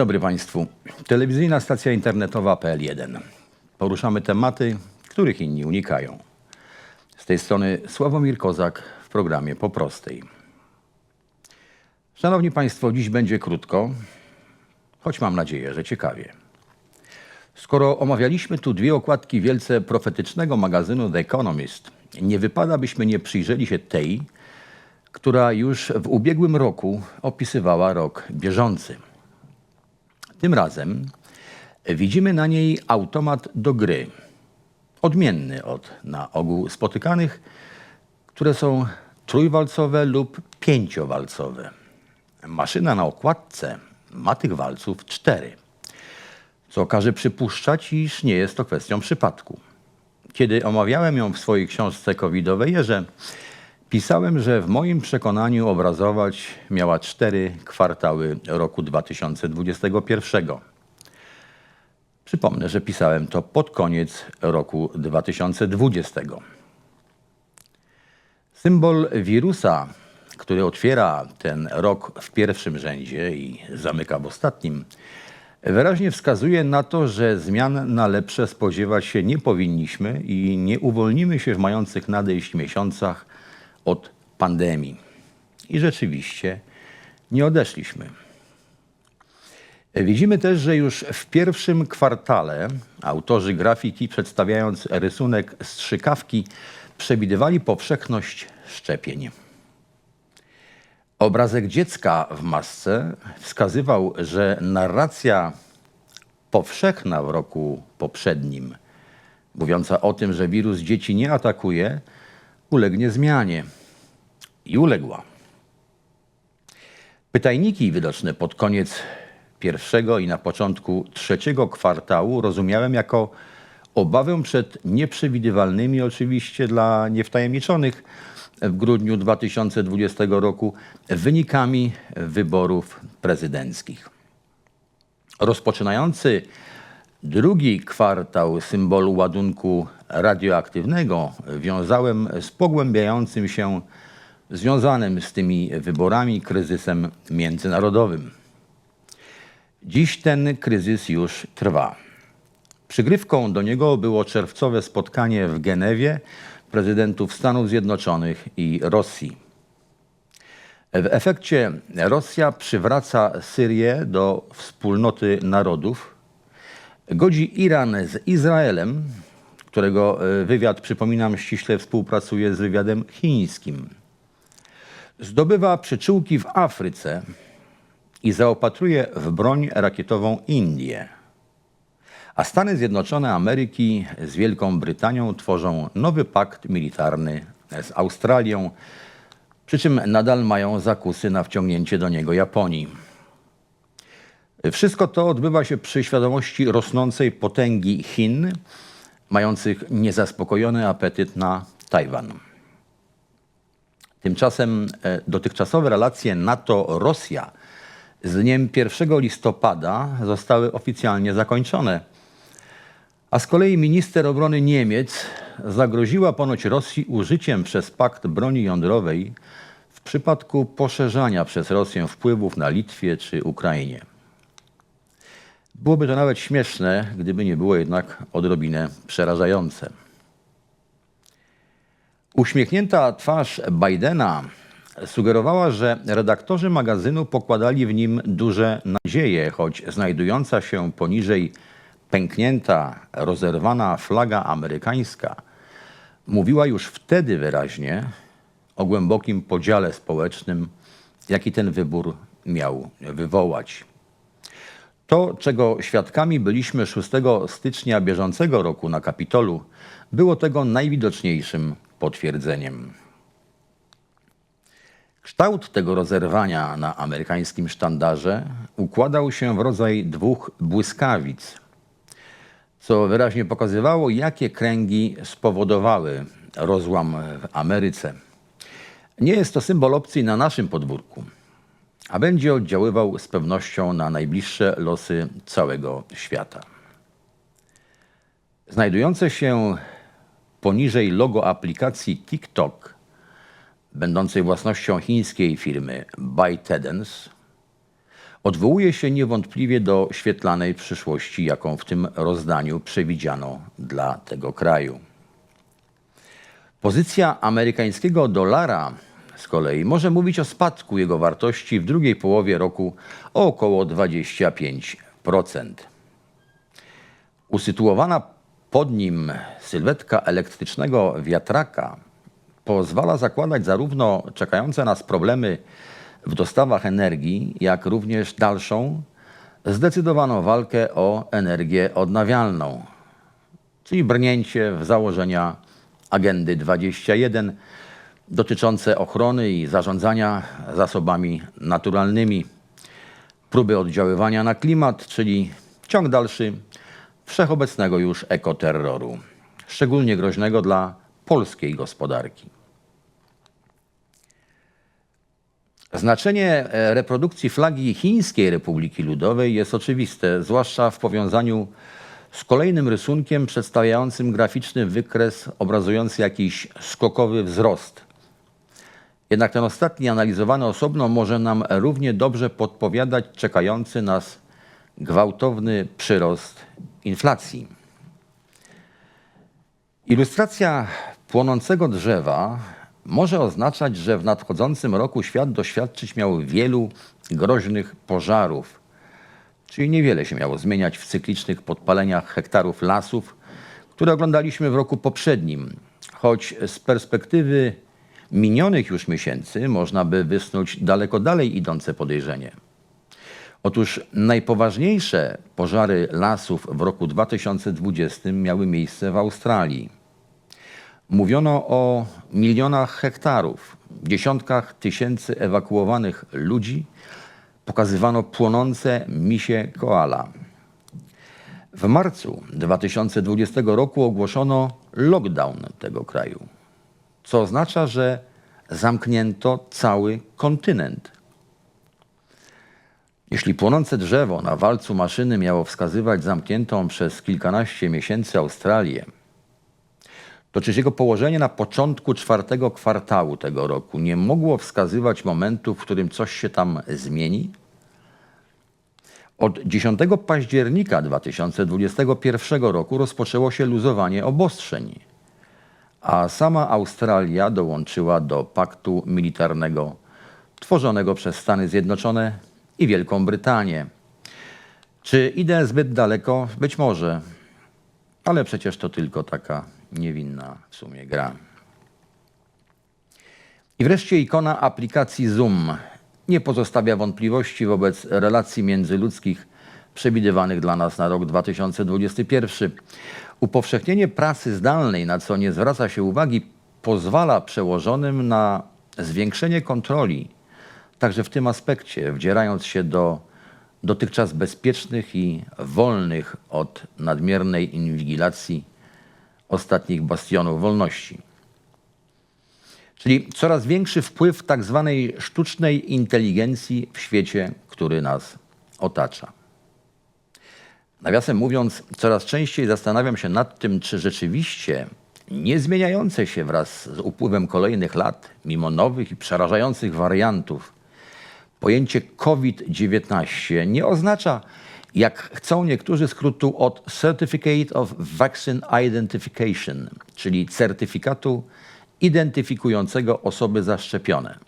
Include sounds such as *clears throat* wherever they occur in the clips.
Dobry Państwu. Telewizyjna stacja internetowa PL1. Poruszamy tematy, których inni unikają. Z tej strony Sławomir Kozak w programie Po Prostej. Szanowni Państwo, dziś będzie krótko, choć mam nadzieję, że ciekawie. Skoro omawialiśmy tu dwie okładki wielce profetycznego magazynu The Economist, nie wypada, byśmy nie przyjrzeli się tej, która już w ubiegłym roku opisywała rok bieżący. Tym razem widzimy na niej automat do gry, odmienny od na ogół spotykanych, które są trójwalcowe lub pięciowalcowe. Maszyna na okładce ma tych walców cztery, co każe przypuszczać, iż nie jest to kwestią przypadku. Kiedy omawiałem ją w swojej książce covidowej Jerze, pisałem, że w moim przekonaniu obrazować miała cztery kwartały roku 2021. Przypomnę, że pisałem to pod koniec roku 2020. Symbol wirusa, który otwiera ten rok w pierwszym rzędzie i zamyka w ostatnim, wyraźnie wskazuje na to, że zmian na lepsze spodziewać się nie powinniśmy i nie uwolnimy się w mających nadejść miesiącach od pandemii. I rzeczywiście nie odeszliśmy. Widzimy też, że już w pierwszym kwartale autorzy grafiki, przedstawiając rysunek strzykawki, przewidywali powszechność szczepień. Obrazek dziecka w masce wskazywał, że narracja powszechna w roku poprzednim, mówiąca o tym, że wirus dzieci nie atakuje, ulegnie zmianie. I uległa. Pytajniki widoczne pod koniec pierwszego i na początku trzeciego kwartału rozumiałem jako obawę przed nieprzewidywalnymi, oczywiście dla niewtajemniczonych, w grudniu 2020 roku wynikami wyborów prezydenckich. Rozpoczynający drugi kwartał symbolu ładunku radioaktywnego wiązałem z pogłębiającym się, związanym z tymi wyborami, kryzysem międzynarodowym. Dziś ten kryzys już trwa. Przygrywką do niego było czerwcowe spotkanie w Genewie prezydentów Stanów Zjednoczonych i Rosji. W efekcie Rosja przywraca Syrię do wspólnoty narodów, godzi Iran z Izraelem, którego e, wywiad, przypominam, ściśle współpracuje z wywiadem chińskim. Zdobywa przyczółki w Afryce i zaopatruje w broń rakietową Indię. A Stany Zjednoczone Ameryki z Wielką Brytanią tworzą nowy pakt militarny z Australią, przy czym nadal mają zakusy na wciągnięcie do niego Japonii. Wszystko to odbywa się przy świadomości rosnącej potęgi Chin, mających niezaspokojony apetyt na Tajwan. Tymczasem e, dotychczasowe relacje NATO-Rosja z dniem 1 listopada zostały oficjalnie zakończone. A z kolei minister obrony Niemiec zagroziła ponoć Rosji użyciem przez pakt broni jądrowej w przypadku poszerzania przez Rosję wpływów na Litwie czy Ukrainie. Byłoby to nawet śmieszne, gdyby nie było jednak odrobinę przerażające. Uśmiechnięta twarz Bidena sugerowała, że redaktorzy magazynu pokładali w nim duże nadzieje, choć znajdująca się poniżej pęknięta, rozerwana flaga amerykańska mówiła już wtedy wyraźnie o głębokim podziale społecznym, jaki ten wybór miał wywołać. To, czego świadkami byliśmy 6 stycznia bieżącego roku na Kapitolu, było tego najwidoczniejszym potwierdzeniem. Kształt tego rozerwania na amerykańskim sztandarze układał się w rodzaj dwóch błyskawic, co wyraźnie pokazywało, jakie kręgi spowodowały rozłam w Ameryce. Nie jest to symbol opcji na naszym podwórku, a będzie oddziaływał z pewnością na najbliższe losy całego świata. Znajdujące się poniżej logo aplikacji TikTok, będącej własnością chińskiej firmy ByteDance, odwołuje się niewątpliwie do świetlanej przyszłości, jaką w tym rozdaniu przewidziano dla tego kraju. Pozycja amerykańskiego dolara z kolei może mówić o spadku jego wartości w drugiej połowie roku o około 25%. Usytuowana pod nim sylwetka elektrycznego wiatraka pozwala zakładać zarówno czekające nas problemy w dostawach energii, jak również dalszą, zdecydowaną walkę o energię odnawialną, czyli brnięcie w założenia Agendy 21 dotyczące ochrony i zarządzania zasobami naturalnymi, próby oddziaływania na klimat, czyli ciąg dalszy wszechobecnego już ekoterroru, szczególnie groźnego dla polskiej gospodarki. Znaczenie e, reprodukcji flagi Chińskiej Republiki Ludowej jest oczywiste, zwłaszcza w powiązaniu z kolejnym rysunkiem przedstawiającym graficzny wykres obrazujący jakiś skokowy wzrost. Jednak ten ostatni, analizowany osobno, może nam równie dobrze podpowiadać czekający nas gwałtowny przyrost inflacji. Ilustracja płonącego drzewa może oznaczać, że w nadchodzącym roku świat doświadczyć miał wielu groźnych pożarów, czyli niewiele się miało zmieniać w cyklicznych podpaleniach hektarów lasów, które oglądaliśmy w roku poprzednim, choć z perspektywy minionych już miesięcy można by wysnuć daleko dalej idące podejrzenie. Otóż najpoważniejsze pożary lasów w roku 2020 miały miejsce w Australii. Mówiono o milionach hektarów, dziesiątkach tysięcy ewakuowanych ludzi, pokazywano płonące misie koala. W marcu 2020 roku ogłoszono lockdown tego kraju, co oznacza, że zamknięto cały kontynent. Jeśli płonące drzewo na walcu maszyny miało wskazywać zamkniętą przez kilkanaście miesięcy Australię, to czyż jego położenie na początku czwartego kwartału tego roku nie mogło wskazywać momentu, w którym coś się tam zmieni? Od 10 października 2021 roku rozpoczęło się luzowanie obostrzeń, a sama Australia dołączyła do paktu militarnego tworzonego przez Stany Zjednoczone i Wielką Brytanię. Czy idę zbyt daleko? Być może, ale przecież to tylko taka niewinna w sumie gra. I wreszcie ikona aplikacji Zoom nie pozostawia wątpliwości wobec relacji międzyludzkich przewidywanych dla nas na rok 2021. Upowszechnienie pracy zdalnej, na co nie zwraca się uwagi, pozwala przełożonym na zwiększenie kontroli, także w tym aspekcie, wdzierając się do dotychczas bezpiecznych i wolnych od nadmiernej inwigilacji ostatnich bastionów wolności. Czyli coraz większy wpływ tak zwanej sztucznej inteligencji w świecie, który nas otacza. Nawiasem mówiąc, coraz częściej zastanawiam się nad tym, czy rzeczywiście niezmieniające się wraz z upływem kolejnych lat, mimo nowych i przerażających wariantów, pojęcie COVID-19 nie oznacza, jak chcą niektórzy, skrótu od Certificate of Vaccine Identification, czyli certyfikatu identyfikującego osoby zaszczepione.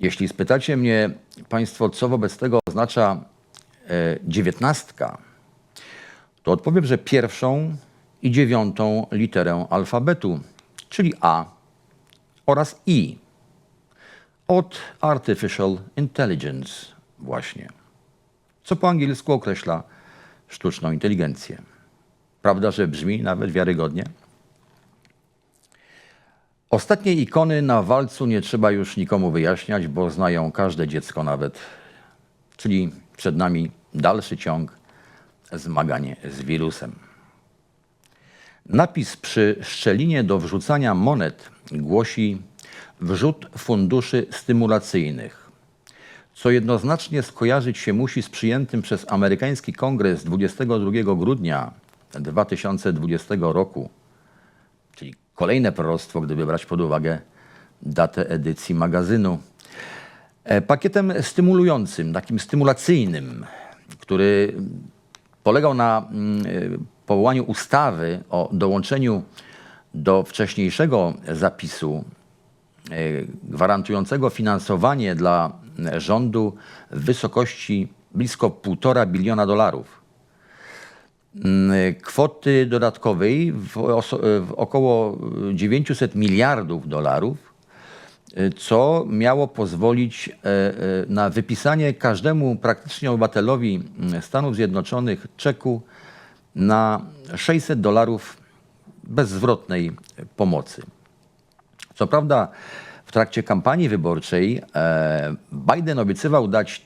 Jeśli spytacie mnie Państwo, co wobec tego oznacza e, dziewiętnastka, to odpowiem, że pierwszą i dziewiątą literę alfabetu, czyli A oraz I od Artificial Intelligence właśnie co po angielsku określa sztuczną inteligencję. Prawda, że brzmi nawet wiarygodnie? Ostatnie ikony na walcu nie trzeba już nikomu wyjaśniać, bo znają każde dziecko nawet. Czyli przed nami dalszy ciąg zmagań z wirusem. Napis przy szczelinie do wrzucania monet głosi wrzut funduszy stymulacyjnych co jednoznacznie skojarzyć się musi z przyjętym przez amerykański kongres 22 grudnia 2020 roku, czyli kolejne proroctwo, gdyby brać pod uwagę datę edycji magazynu. E, Pakietem stymulującym, takim stymulacyjnym, który polegał na mm, powołaniu ustawy o dołączeniu do wcześniejszego zapisu gwarantującego finansowanie dla rządu w wysokości blisko 1,5 biliona dolarów. Mm, Kwoty dodatkowej w, oso- w około 900 miliardów dolarów, co miało pozwolić e, e, na wypisanie każdemu praktycznie obywatelowi mm, Stanów Zjednoczonych czeku na 600 dolarów bezzwrotnej pomocy. Co prawda, w trakcie kampanii wyborczej e, Biden obiecywał dać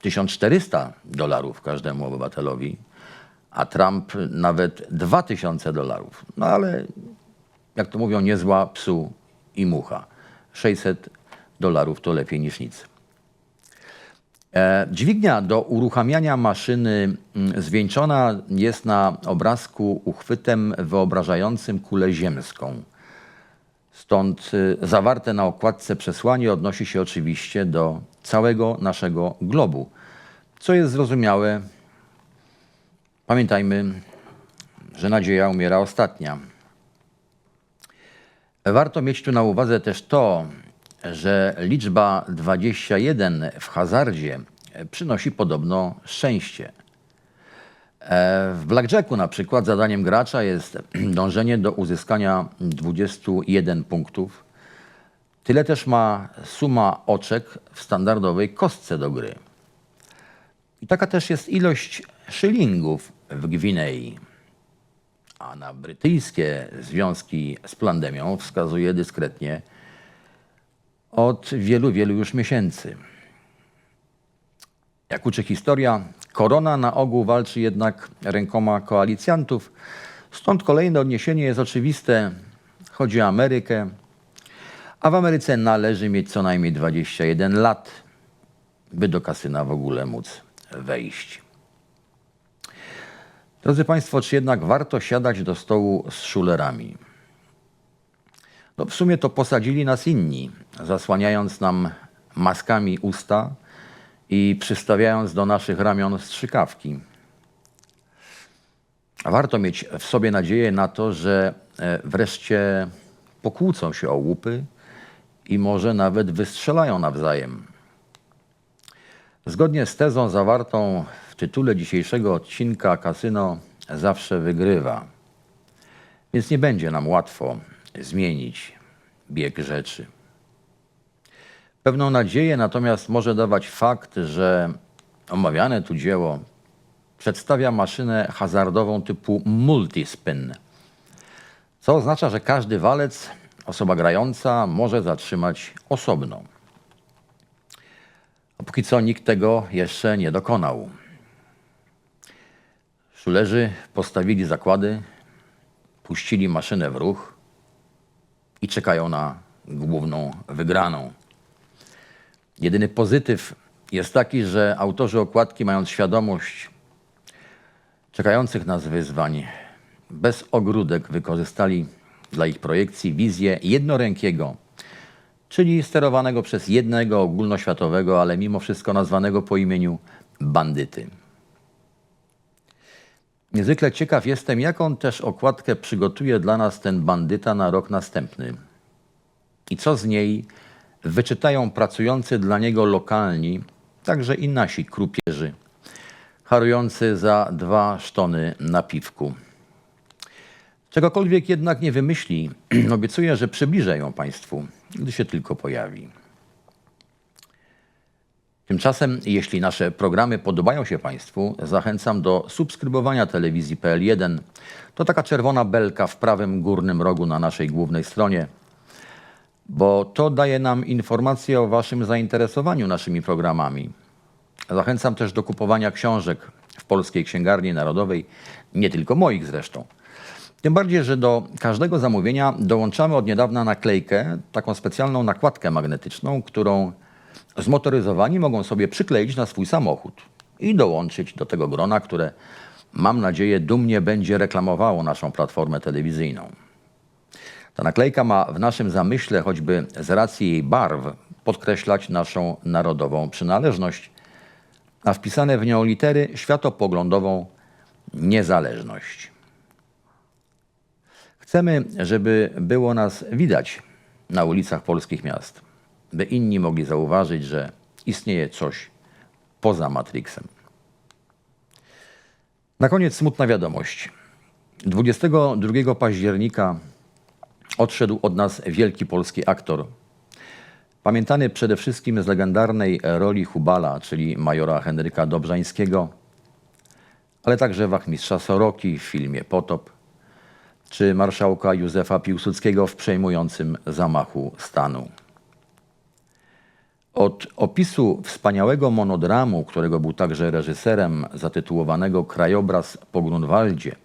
1400 dolarów każdemu obywatelowi, a Trump nawet 2000 dolarów. No ale, jak to mówią, niezła psu i mucha. 600 dolarów to lepiej niż nic. E, Dźwignia do uruchamiania maszyny mm, zwieńczona jest na obrazku uchwytem wyobrażającym kulę ziemską. Stąd y, zawarte na okładce przesłanie odnosi się oczywiście do całego naszego globu, co jest zrozumiałe. Pamiętajmy, że nadzieja umiera ostatnia. Warto mieć tu na uwadze też to, że liczba 21 w hazardzie przynosi podobno szczęście. E, W blackjacku na przykład zadaniem gracza jest *clears throat* dążenie do uzyskania 21 punktów. Tyle też ma suma oczek w standardowej kostce do gry. I taka też jest ilość szylingów w Gwinei. A na brytyjskie związki z plandemią wskazuje dyskretnie od wielu, wielu już miesięcy. Jak uczy historia, korona na ogół walczy jednak rękoma koalicjantów, stąd kolejne odniesienie jest oczywiste. Chodzi o Amerykę, a w Ameryce należy mieć co najmniej 21 lat, by do kasyna w ogóle móc wejść. Drodzy Państwo, czy jednak warto siadać do stołu z szulerami? No w sumie to posadzili nas inni, zasłaniając nam maskami usta i przystawiając do naszych ramion strzykawki. Warto mieć w sobie nadzieję na to, że e, wreszcie pokłócą się o łupy i może nawet wystrzelają nawzajem. Zgodnie z tezą zawartą w tytule dzisiejszego odcinka Kasyno zawsze wygrywa. Więc nie będzie nam łatwo zmienić bieg rzeczy. Pewną nadzieję natomiast może dawać fakt, że omawiane tu dzieło przedstawia maszynę hazardową typu multispin, co oznacza, że każdy walec, osoba grająca może zatrzymać osobno. A póki co nikt tego jeszcze nie dokonał. Szulerzy postawili zakłady, puścili maszynę w ruch i czekają na główną wygraną. Jedyny pozytyw jest taki, że autorzy okładki, mając świadomość czekających nas wyzwań, bez ogródek wykorzystali dla ich projekcji wizję jednorękiego, czyli sterowanego przez jednego ogólnoświatowego, ale mimo wszystko nazwanego po imieniu bandyty. Niezwykle ciekaw jestem, jaką też okładkę przygotuje dla nas ten bandyta na rok następny. I co z niej wyczytają pracujący dla niego lokalni, także i nasi krupierzy, harujący za dwa sztony na piwku. Czegokolwiek jednak nie wymyśli, *clears throat* obiecuję, że przybliżę ją Państwu, gdy się tylko pojawi. Tymczasem, jeśli nasze programy podobają się Państwu, zachęcam do subskrybowania telewizji PL1. To taka czerwona belka w prawym górnym rogu na naszej głównej stronie, bo to daje nam informacje o Waszym zainteresowaniu naszymi programami. Zachęcam też do kupowania książek w Polskiej Księgarni Narodowej, nie tylko moich zresztą. Tym bardziej, że do każdego zamówienia dołączamy od niedawna naklejkę, taką specjalną nakładkę magnetyczną, którą zmotoryzowani mogą sobie przykleić na swój samochód i dołączyć do tego grona, które mam nadzieję dumnie będzie reklamowało naszą platformę telewizyjną. Ta naklejka ma w naszym zamyśle, choćby z racji jej barw, podkreślać naszą narodową przynależność, a wpisane w nią litery światopoglądową niezależność. Chcemy, żeby było nas widać na ulicach polskich miast, by inni mogli zauważyć, że istnieje coś poza Matrixem. Na koniec smutna wiadomość. 22 października odszedł od nas wielki polski aktor, pamiętany przede wszystkim z legendarnej roli Hubala, czyli majora Henryka Dobrzańskiego, ale także wachmistrza Soroki w filmie Potop, czy marszałka Józefa Piłsudskiego w przejmującym zamachu stanu. Od opisu wspaniałego monodramu, którego był także reżyserem, zatytułowanego Krajobraz po Grunwaldzie,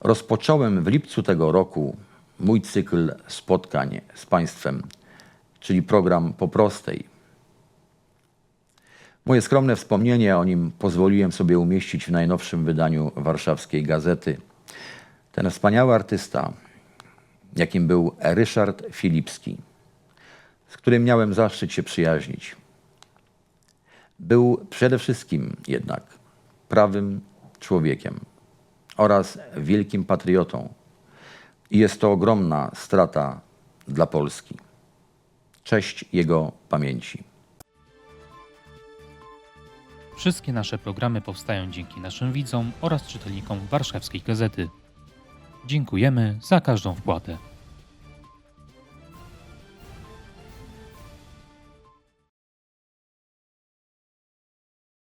rozpocząłem w lipcu tego roku mój cykl spotkań z Państwem, czyli program Po Prostej. Moje skromne wspomnienie o nim pozwoliłem sobie umieścić w najnowszym wydaniu warszawskiej gazety. Ten wspaniały artysta, jakim był Ryszard Filipski, z którym miałem zaszczyt się przyjaźnić, był przede wszystkim jednak prawym człowiekiem oraz wielkim patriotą. I jest to ogromna strata dla Polski. Cześć jego pamięci. Wszystkie nasze programy powstają dzięki naszym widzom oraz czytelnikom warszawskiej gazety. Dziękujemy za każdą wpłatę.